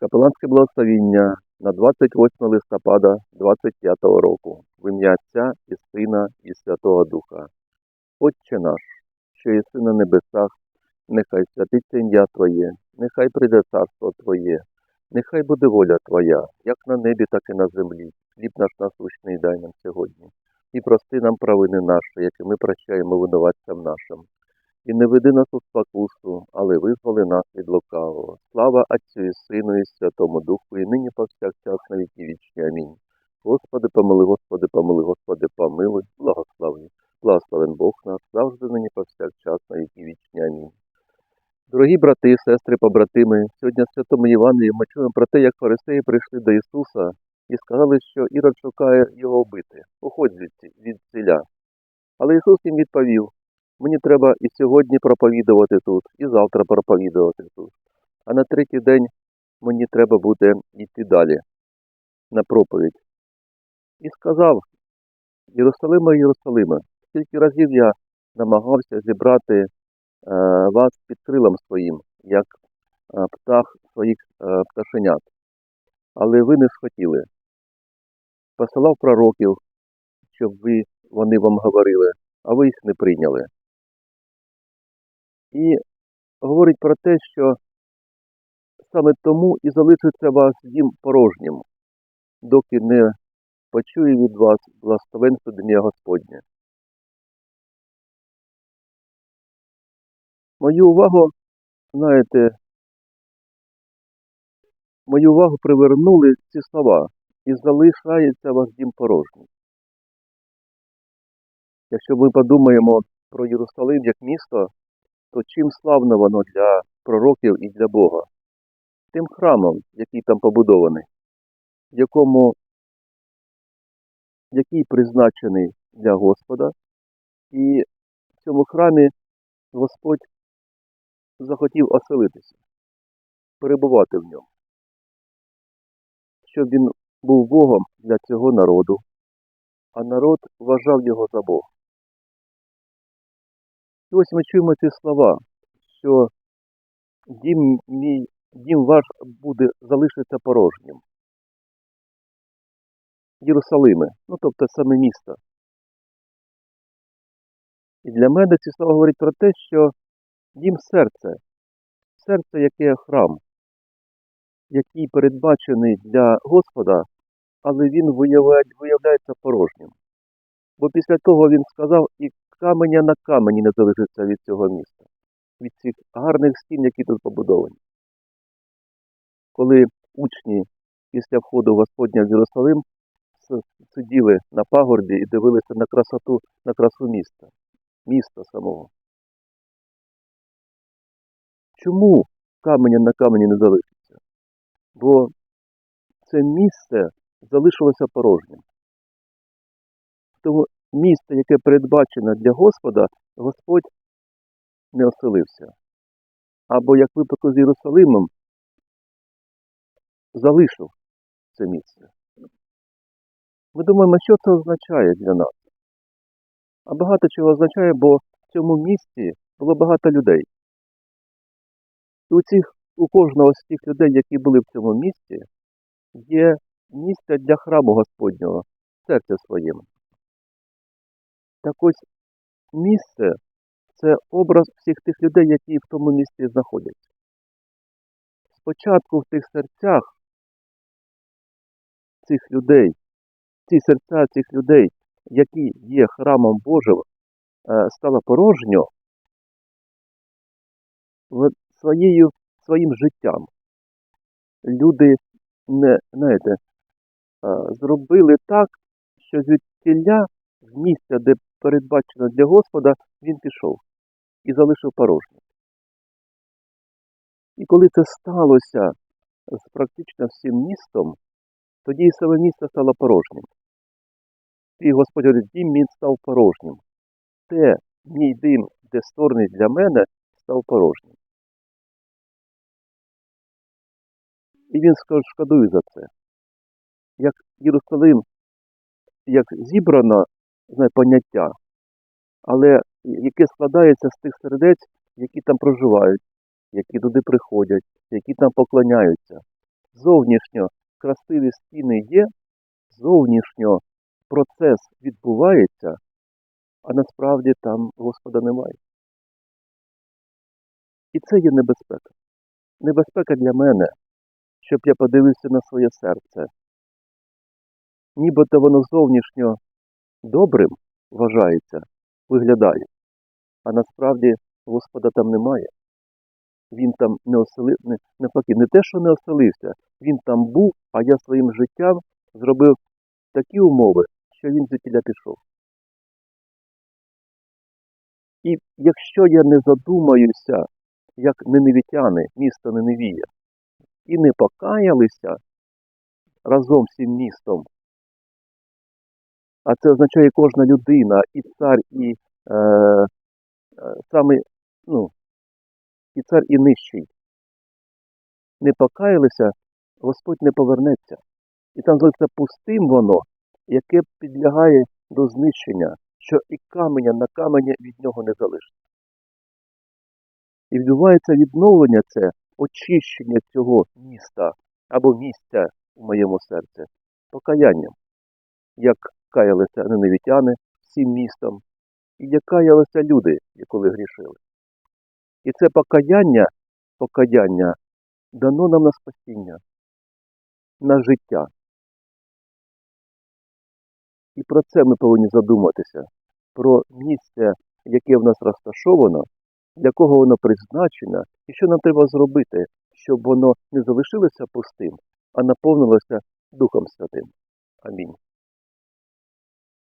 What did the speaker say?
Капеланське благословіння на 28 листопада 25 року в ім'я Отця і Сина і Святого Духа. Отче наш, що єси на небесах, нехай святиться ім'я Твоє, нехай прийде царство Твоє, нехай буде воля Твоя, як на небі, так і на землі. Хліб наш насущний дай нам сьогодні. І прости нам провини наші, які ми прощаємо винуватцям нашим. І не веди нас у спокусу, але визволи нас від лукавого. Слава Отцю і Сину і Святому Духу, і нині повсякчас на віки вічні. Амінь. Господи, помили, Господи, помили, Господи, помилуй, благослови. Благословен Бог наш, завжди нині повсякчас на віки вічні. Амінь. Дорогі брати, сестри, побратими, сьогодні в Святому Євангелії ми чуємо про те, як фарисеї прийшли до Ісуса і сказали, що Ірод шукає його вбити. Уходь звідси, від ціля. Але Ісус їм відповів, Мені треба і сьогодні проповідувати тут, і завтра проповідувати тут. А на третій день мені треба буде йти далі на проповідь. І сказав, Єрусалиме, Єрусалиме, скільки разів я намагався зібрати е, вас під крилом своїм, як е, птах своїх е, пташенят. Але ви не схотіли. Посилав пророків, щоб ви, вони вам говорили, а ви їх не прийняли. І говорить про те, що саме тому і залишиться вас дім порожнім, доки не почує від вас благословенство Дня Господнє. Мою увагу, знаєте, мою увагу привернули ці слова, і залишається вас дім порожній. Якщо ми подумаємо про Єрусалим як місто, то чим славно воно для пророків і для Бога? Тим храмом, який там побудований, якому, який призначений для Господа, і в цьому храмі Господь захотів оселитися, перебувати в ньому, щоб він був Богом для цього народу, а народ вважав його за Бога. І ось ми чуємо ці слова, що дім мій, дім ваш буде залишиться порожнім. Єрусалиме, ну тобто саме місто. І для мене ці слова говорять про те, що дім серце, серце, яке храм, який передбачений для Господа, але він виявляє, виявляється порожнім. Бо після того він сказав, і каменя на камені не залишиться від цього міста, від цих гарних стін, які тут побудовані. Коли учні після входу Господня в Єрусалим сиділи на пагорбі і дивилися на красоту, на красу міста, міста самого. Чому каменя на камені не залишиться? Бо це місце залишилося порожнім. Тому місце, яке передбачено для Господа, Господь не оселився. Або, як випадку з Єрусалимом, залишив це місце. Ми думаємо, що це означає для нас. А багато чого означає, бо в цьому місці було багато людей. І у, цих, у кожного з тих людей, які були в цьому місці, є місце для храму Господнього в серці своєму. Так ось місце це образ всіх тих людей, які в тому місці знаходяться. Спочатку в тих серцях цих людей, ці серця цих людей, які є храмом Божим, стало порожньо своєю, своїм життям. Люди не, знаєте, зробили так, що звідтіля з місця, де передбачено для Господа, він пішов і залишив порожнє. І коли це сталося з практично всім містом, тоді і саме місто стало порожнім. І Господь говорить, дім мій став порожнім. Те мій дим, де створений для мене, став порожнім. І він шкодує за це. Як Єрусалим, як зібрано знає, поняття, але яке складається з тих сердець, які там проживають, які туди приходять, які там поклоняються. зовнішньо красиві стіни є, зовнішньо процес відбувається, а насправді там Господа немає. І це є небезпека. Небезпека для мене, щоб я подивився на своє серце. Нібито воно зовнішньо добрим вважається, виглядає, а насправді Господа там немає. Він там не оселив, не, навпаки, не те, що не оселився, він там був, а я своїм життям зробив такі умови, що він звідтіля пішов. І якщо я не задумаюся, як неневітяни, місто Неневія, і не покаялися разом з цим містом, а це означає кожна людина, і цар, і е, е, саме, ну, і цар, і нижчий, не покаялися, Господь не повернеться. І там залишиться пустим воно, яке підлягає до знищення, що і каменя на каменя від нього не залишиться. І відбувається відновлення це, очищення цього міста або місця в моєму серці покаянням, як каялися неневітяни всім містом, і як каялися люди, коли грішили. І це покаяння, покаяння дано нам на спасіння, на життя. І про це ми повинні задуматися, про місце, яке в нас розташовано, для кого воно призначено, і що нам треба зробити, щоб воно не залишилося пустим, а наповнилося Духом Святим. Амінь.